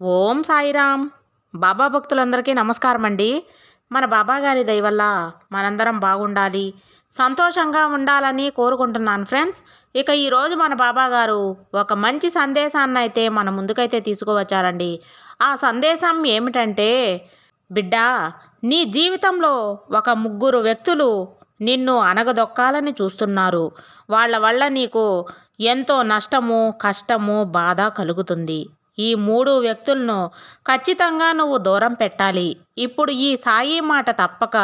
ఓం సాయిరామ్. బాబా భక్తులందరికీ నమస్కారం అండి మన బాబా గారి మనందరం బాగుండాలి సంతోషంగా ఉండాలని కోరుకుంటున్నాను ఫ్రెండ్స్. ఇక ఈరోజు మన బాబాగారు ఒక మంచి సందేశాన్ని అయితే మన ముందుకైతే తీసుకువచ్చారండి. ఆ సందేశం ఏమిటంటే బిడ్డ నీ జీవితంలో ఒక ముగ్గురు వ్యక్తులు నిన్ను అనగదొక్కాలని చూస్తున్నారు. వాళ్ళ వల్ల నీకు ఎంతో నష్టము కష్టము బాధ కలుగుతుంది. ఈ మూడు వ్యక్తులను ఖచ్చితంగా నువ్వు దూరం పెట్టాలి. ఇప్పుడు ఈ సాయి మాట తప్పక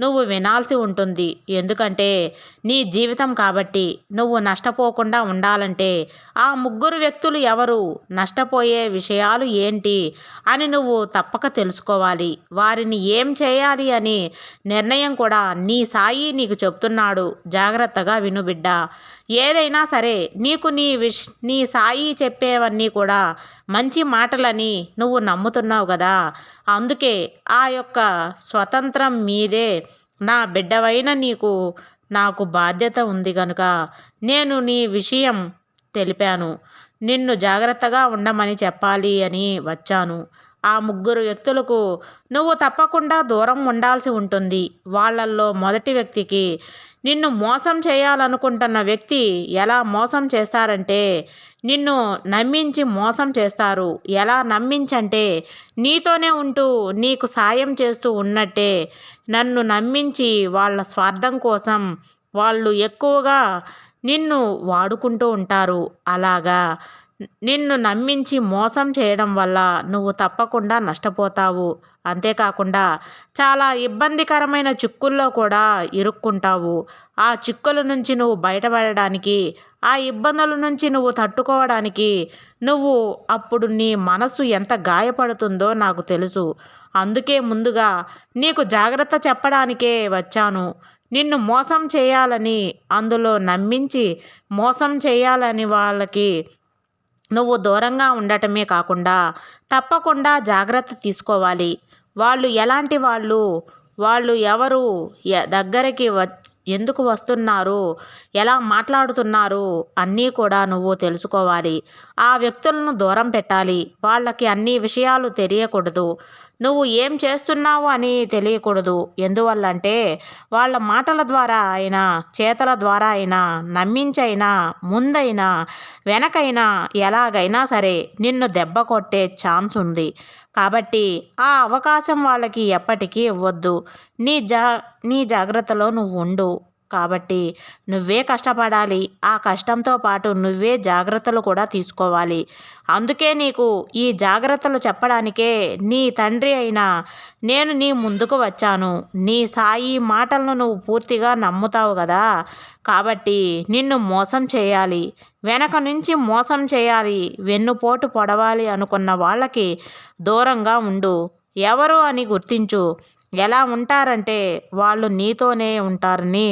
నువ్వు వినాల్సి ఉంటుంది. ఎందుకంటే నీ జీవితం కాబట్టి నువ్వు నష్టపోకుండా ఉండాలంటే ఆ ముగ్గురు వ్యక్తులు ఎవరు? నష్టపోయే విషయాలు ఏంటి? అని నువ్వు తప్పక తెలుసుకోవాలి. వారిని ఏం చేయాలి అని నిర్ణయం కూడా నీ సాయి నీకు చెప్తున్నాడు. జాగ్రత్తగా విను బిడ్డ. ఏదైనా సరే నీకు నీ విష్ నీ సాయి చెప్పేవన్నీ కూడా మంచి మాటలని నువ్వు నమ్ముతున్నావు కదా. అందుకే ఆ యొక్క స్వతంత్రం మీదే నా బిడ్డవైన నీకు నాకు బాధ్యత ఉంది కనుక నేను నీ విషయం తెలిపాను. నిన్ను జాగ్రత్తగా ఉండమని చెప్పాలి అని వచ్చాను. ఆ ముగ్గురు వ్యక్తులకు నువ్వు తప్పకుండా దూరం ఉండాల్సి ఉంటుంది. వాళ్ళల్లో మొదటి వ్యక్తికి నిన్ను మోసం చేయాలనుకుంటున్న వ్యక్తి ఎలా మోసం చేస్తారంటే నిన్ను నమ్మించి మోసం చేస్తారు. ఎలా నమ్మించంటే నీతోనే ఉంటూ నీకు సాయం చేస్తూ ఉన్నట్టే నన్ను నమ్మించి వాళ్ళ స్వార్థం కోసం వాళ్ళు ఎక్కువగా నిన్ను వాడుకుంటూ ఉంటారు. అలాగా? నిన్ను నమ్మించి మోసం చేయడం వల్ల నువ్వు తప్పకుండా నష్టపోతావు. అంతేకాకుండా చాలా ఇబ్బందికరమైన చిక్కుల్లో కూడా ఇరుక్కుంటావు. ఆ చిక్కుల నుంచి నువ్వు బయటపడడానికి ఆ ఇబ్బందుల నుంచి నువ్వు తట్టుకోవడానికి నువ్వు అప్పుడు నీ మనసు ఎంత గాయపడుతుందో నాకు తెలుసు. అందుకే ముందుగా నీకు జాగ్రత్త చెప్పడానికే వచ్చాను. నిన్ను మోసం చేయాలని అందులో నమ్మించి మోసం చేయాలని వాళ్ళకి నువ్వు దూరంగా ఉండటమే కాకుండా తప్పకుండా జాగ్రత్త తీసుకోవాలి. వాళ్ళు ఎలాంటి వాళ్ళు? వాళ్ళు ఎవరు? దగ్గరికి వ ఎందుకు వస్తున్నారు? ఎలా మాట్లాడుతున్నారు? అన్నీ కూడా నువ్వు తెలుసుకోవాలి. ఆ వ్యక్తులను దూరం పెట్టాలి. వాళ్ళకి అన్ని విషయాలు తెలియకూడదు. నువ్వు ఏం చేస్తున్నావు అని తెలియకూడదు. ఎందువల్లంటే వాళ్ళ మాటల ద్వారా అయినా చేతల ద్వారా అయినా నమ్మించైనా ముందైనా వెనకైనా ఎలాగైనా సరే నిన్ను దెబ్బ కొట్టే ఛాన్స్ ఉంది. కాబట్టి ఆ అవకాశం వాళ్ళకి ఎప్పటికీ ఇవ్వద్దు. నీ జా నీ జాగ్రత్తలో నువ్వు ఉండు. కాబట్టి నువ్వే కష్టపడాలి. ఆ కష్టంతో పాటు నువ్వే జాగ్రత్తలు కూడా తీసుకోవాలి. అందుకే నీకు ఈ జాగ్రత్తలు చెప్పడానికే నీ తండ్రి అయినా నేను నీ ముందుకు వచ్చాను. నీ సాయి మాటలను నువ్వు పూర్తిగా నమ్ముతావు కదా. కాబట్టి నిన్ను మోసం చేయాలి. వెనక నుంచి మోసం చేయాలి. వెన్నుపోటు పొడవాలి అనుకున్న వాళ్ళకి దూరంగా ఉండు. ఎవరు అని గుర్తించు. ఎలా ఉంటారంటే వాళ్ళు నీతోనే ఉంటారని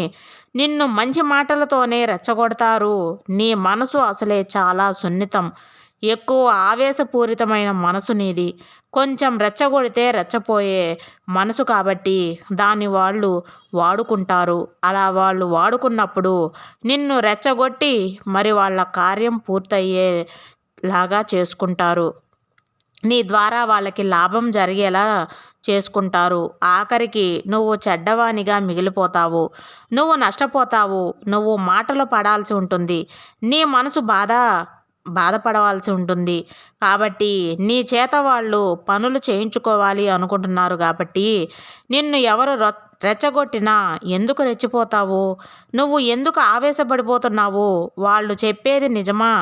నిన్ను మంచి మాటలతోనే రెచ్చగొడతారు. నీ మనసు అసలే చాలా సున్నితం. ఎక్కువ ఆవేశపూరితమైన మనసు నీది. కొంచెం రెచ్చగొడితే రెచ్చపోయే మనసు కాబట్టి దాన్ని వాళ్ళు వాడుకుంటారు. అలా వాళ్ళు వాడుకున్నప్పుడు నిన్ను రెచ్చగొట్టి మరి వాళ్ళ కార్యం పూర్తయ్యేలాగా చేసుకుంటారు. నీ ద్వారా వాళ్ళకి లాభం జరిగేలా చేసుకుంటారు. ఆఖరికి నువ్వు చెడ్డవానిగా మిగిలిపోతావు. నువ్వు నష్టపోతావు. నువ్వు మాటలు పడాల్సి ఉంటుంది. నీ మనసు బాధ బాధపడవలసి ఉంటుంది. కాబట్టి నీ చేత వాళ్ళు పనులు చేయించుకోవాలి అనుకుంటున్నారు కాబట్టి నిన్ను ఎవరు రెచ్చగొట్టినా ఎందుకు రెచ్చిపోతావు? నువ్వు ఎందుకు ఆవేశపడిపోతున్నావు? వాళ్ళు చెప్పేది నిజమా?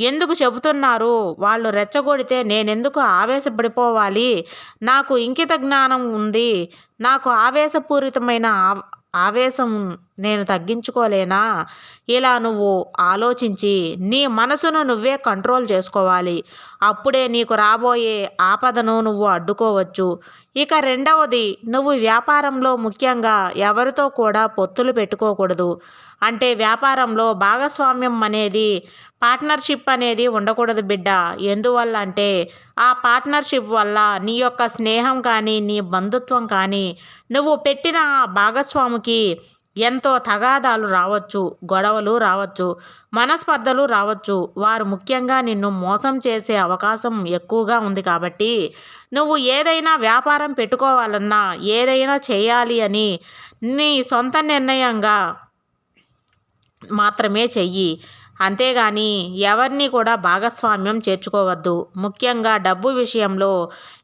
ఎందుకు చెబుతున్నారు? వాళ్ళు రెచ్చగొడితే నేనెందుకు ఆవేశపడిపోవాలి? నాకు ఇంకిత జ్ఞానం ఉంది. నాకు ఆవేశపూరితమైన ఆవేశం నేను తగ్గించుకోలేనా? ఇలా నువ్వు ఆలోచించి నీ మనసును నువ్వే కంట్రోల్ చేసుకోవాలి. అప్పుడే నీకు రాబోయే ఆపదను నువ్వు అడ్డుకోవచ్చు. ఇక రెండవది నువ్వు వ్యాపారంలో ముఖ్యంగా ఎవరితో కూడా పొత్తులు పెట్టుకోకూడదు. అంటే వ్యాపారంలో భాగస్వామ్యం అనేది పార్ట్నర్షిప్ అనేది ఉండకూడదు బిడ్డ. ఎందువల్ల అంటే ఆ పార్ట్నర్షిప్ వల్ల నీ యొక్క స్నేహం కానీ నీ బంధుత్వం కానీ నువ్వు పెట్టిన ఆ భాగస్వామికి ఎంతో తగాదాలు రావచ్చు గొడవలు రావచ్చు మనస్పర్ధలు రావచ్చు. వారు ముఖ్యంగా నిన్ను మోసం చేసే అవకాశం ఎక్కువగా ఉంది కాబట్టి నువ్వు ఏదైనా వ్యాపారం పెట్టుకోవాలన్నా ఏదైనా చేయాలి అని నీ సొంత నిర్ణయంగా మాత్రమే చెయ్యి. అంతేగాని ఎవరిని కూడా భాగస్వామ్యం చేర్చుకోవద్దు. ముఖ్యంగా డబ్బు విషయంలో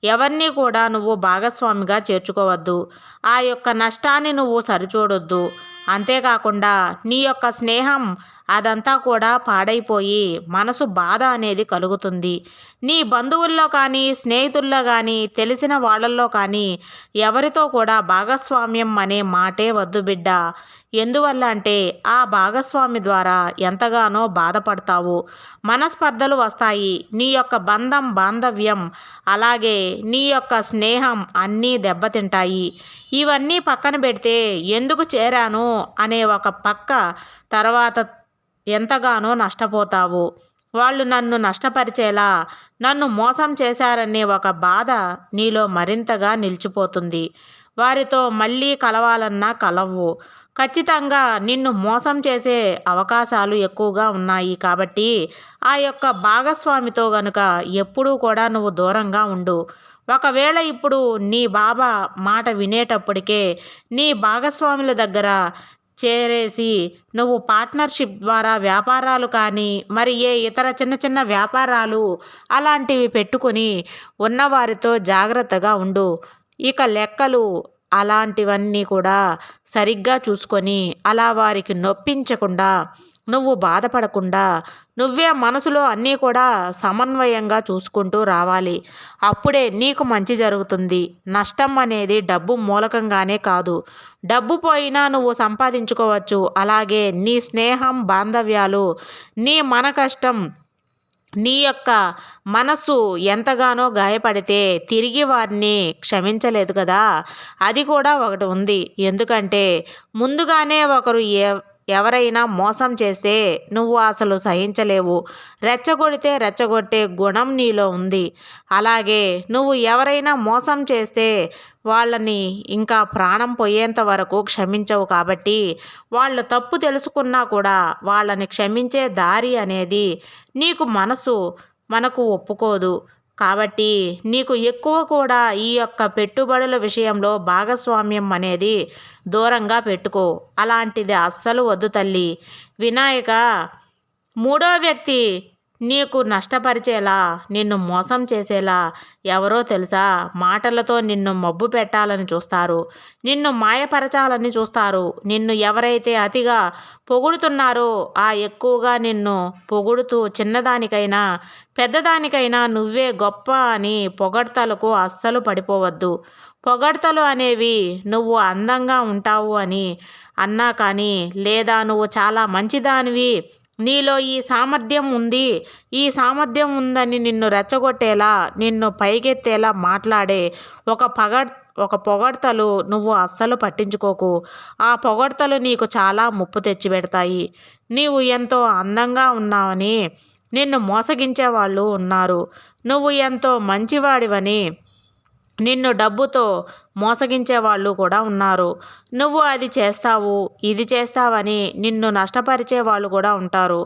ఎవరిని కూడా నువ్వు భాగస్వామిగా చేర్చుకోవద్దు. ఆ యొక్క నష్టాన్ని నువ్వు సరిచూడొద్దు. అంతేకాకుండా నీ యొక్క స్నేహం అదంతా కూడా పాడైపోయి మనసు బాధ అనేది కలుగుతుంది. నీ బంధువుల్లో కానీ స్నేహితుల్లో కానీ తెలిసిన వాళ్ళల్లో కానీ ఎవరితో కూడా భాగస్వామ్యం అనే మాటే వద్దు బిడ్డ. ఎందువల్ల అంటే ఆ భాగస్వామి ద్వారా ఎంతగానో బాధపడతావు. మనస్పర్ధలు వస్తాయి. నీ యొక్క బంధం బాంధవ్యం అలాగే నీ యొక్క స్నేహం అన్నీ దెబ్బతింటాయి. ఇవన్నీ పక్కన పెడితే ఎందుకు చేరాను అనే ఒక పక్క తర్వాత ఎంతగానో నష్టపోతావు. వాళ్ళు నన్ను నష్టపరిచేలా నన్ను మోసం చేశారనే ఒక బాధ నీలో మరింతగా నిలిచిపోతుంది. వారితో మళ్ళీ కలవాలన్నా కలవు. ఖచ్చితంగా నిన్ను మోసం చేసే అవకాశాలు ఎక్కువగా ఉన్నాయి కాబట్టి ఆ యొక్క భాగస్వామితో గనుక ఎప్పుడూ కూడా నువ్వు దూరంగా ఉండు. ఒకవేళ ఇప్పుడు నీ బాబా మాట వినేటప్పటికే నీ భాగస్వాముల దగ్గర చేరేసి నువ్వు పార్ట్నర్షిప్ ద్వారా వ్యాపారాలు కానీ మరి ఏ ఇతర చిన్న చిన్న వ్యాపారాలు అలాంటివి పెట్టుకొని ఉన్నవారితో జాగ్రత్తగా ఉండు. ఇక లెక్కలు అలాంటివన్నీ కూడా సరిగ్గా చూసుకొని అలా వారికి నొప్పించకుండా నువ్వు బాధపడకుండా నువ్వే మనసులో అన్నీ కూడా సమన్వయంగా చూసుకుంటూ రావాలి. అప్పుడే నీకు మంచి జరుగుతుంది. నష్టం అనేది డబ్బు మూలకంగానే కాదు. డబ్బు పోయినా నువ్వు సంపాదించుకోవచ్చు. అలాగే నీ స్నేహం బాంధవ్యాలు నీ మన కష్టం నీ యొక్క మనసు ఎంతగానో గాయపడితే తిరిగి వారిని క్షమించలేదు కదా. అది కూడా ఒకటి ఉంది. ఎందుకంటే ముందుగానే ఒకరు ఏ ఎవరైనా మోసం చేస్తే నువ్వు అసలు సహించలేవు. రెచ్చగొడితే రెచ్చగొట్టే గుణం నీలో ఉంది. అలాగే నువ్వు ఎవరైనా మోసం చేస్తే వాళ్ళని ఇంకా ప్రాణం పోయేంత వరకు క్షమించవు కాబట్టి వాళ్ళు తప్పు తెలుసుకున్నా కూడా వాళ్ళని క్షమించే దారి అనేది నీకు మనసు మనకు ఒప్పుకోదు. కాబట్టి నీకు ఎక్కువ కూడా ఈ యొక్క పెట్టుబడుల విషయంలో భాగస్వామ్యం అనేది దూరంగా పెట్టుకో. అలాంటిది అస్సలు వద్దు తల్లి. వినాయక మూడో వ్యక్తి నీకు నష్టపరిచేలా నిన్ను మోసం చేసేలా ఎవరో తెలుసా? మాటలతో నిన్ను మబ్బు పెట్టాలని చూస్తారు. నిన్ను మాయపరచాలని చూస్తారు. నిన్ను ఎవరైతే అతిగా పొగుడుతున్నారో ఆ ఎక్కువగా నిన్ను పొగుడుతూ చిన్నదానికైనా పెద్దదానికైనా నువ్వే గొప్ప అని పొగడ్తలకు అస్సలు పడిపోవద్దు. పొగడ్తలు అనేవి నువ్వు అందంగా ఉంటావు అని అన్నా కానీ లేదా నువ్వు చాలా మంచిదానివి నీలో ఈ సామర్థ్యం ఉంది. ఈ సామర్థ్యం ఉందని నిన్ను రెచ్చగొట్టేలా నిన్ను పైకెత్తేలా మాట్లాడే ఒక పగ ఒక పొగడ్తలు నువ్వు అస్సలు పట్టించుకోకు. ఆ పొగడ్తలు నీకు చాలా ముప్పు తెచ్చిపెడతాయి నీవు ఎంతో అందంగా ఉన్నావని నిన్ను మోసగించే వాళ్ళు ఉన్నారు. నువ్వు ఎంతో మంచివాడివని నిన్ను డబ్బుతో మోసగించే వాళ్ళు కూడా ఉన్నారు. నువ్వు అది చేస్తావు ఇది చేస్తావని నిన్ను నష్టపరిచే వాళ్ళు కూడా ఉంటారు.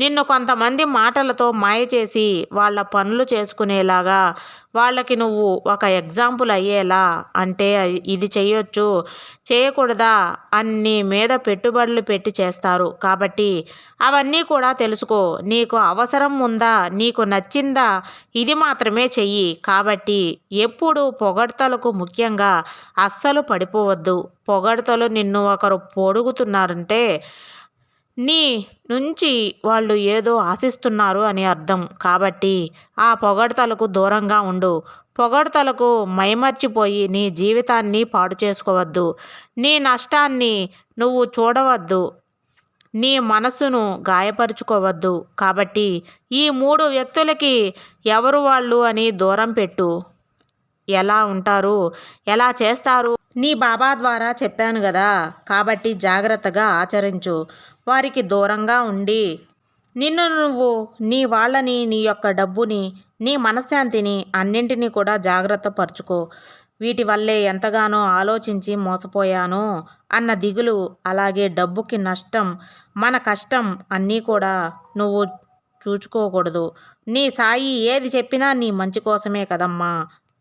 నిన్ను కొంతమంది మాటలతో మాయ చేసి వాళ్ళ పనులు చేసుకునేలాగా వాళ్ళకి నువ్వు ఒక ఎగ్జాంపుల్ అయ్యేలా అంటే ఇది చేయొచ్చు చేయకూడదా అన్ని మీద పెట్టుబడులు పెట్టి చేస్తారు. కాబట్టి అవన్నీ కూడా తెలుసుకో. నీకు అవసరం ఉందా నీకు నచ్చిందా ఇది మాత్రమే చెయ్యి. కాబట్టి ఎప్పుడు పొగడ్తలకు ముఖ్యంగా అస్సలు పడిపోవద్దు. పొగడతలు నిన్ను ఒకరు పొడుగుతున్నారంటే నీ నుంచి వాళ్ళు ఏదో ఆశిస్తున్నారు అని అర్థం. కాబట్టి ఆ పొగడతలకు దూరంగా ఉండు. పొగడతలకు మైమర్చిపోయి నీ జీవితాన్ని పాడు చేసుకోవద్దు. నీ నష్టాన్ని నువ్వు చూడవద్దు. నీ మనసును గాయపరుచుకోవద్దు. కాబట్టి ఈ మూడు వ్యక్తులకి ఎవరు వాళ్ళు అని దూరం పెట్టు. ఎలా ఉంటారు? ఎలా చేస్తారు? నీ బాబా ద్వారా చెప్పాను కదా కాబట్టి జాగ్రత్తగా ఆచరించు. వారికి దూరంగా ఉండి. నిన్ను నువ్వు నీ వాళ్ళని నీ యొక్క డబ్బుని నీ మనశ్శాంతిని అన్నింటినీ కూడా జాగ్రత్త పరుచుకో. వీటి వల్లే ఎంతగానో ఆలోచించి మోసపోయాను అన్న దిగులు అలాగే డబ్బుకి నష్టం మన కష్టం అన్నీ కూడా నువ్వు చూచుకోకూడదు. నీ సాయి ఏది చెప్పినా నీ మంచి కోసమే కదమ్మా.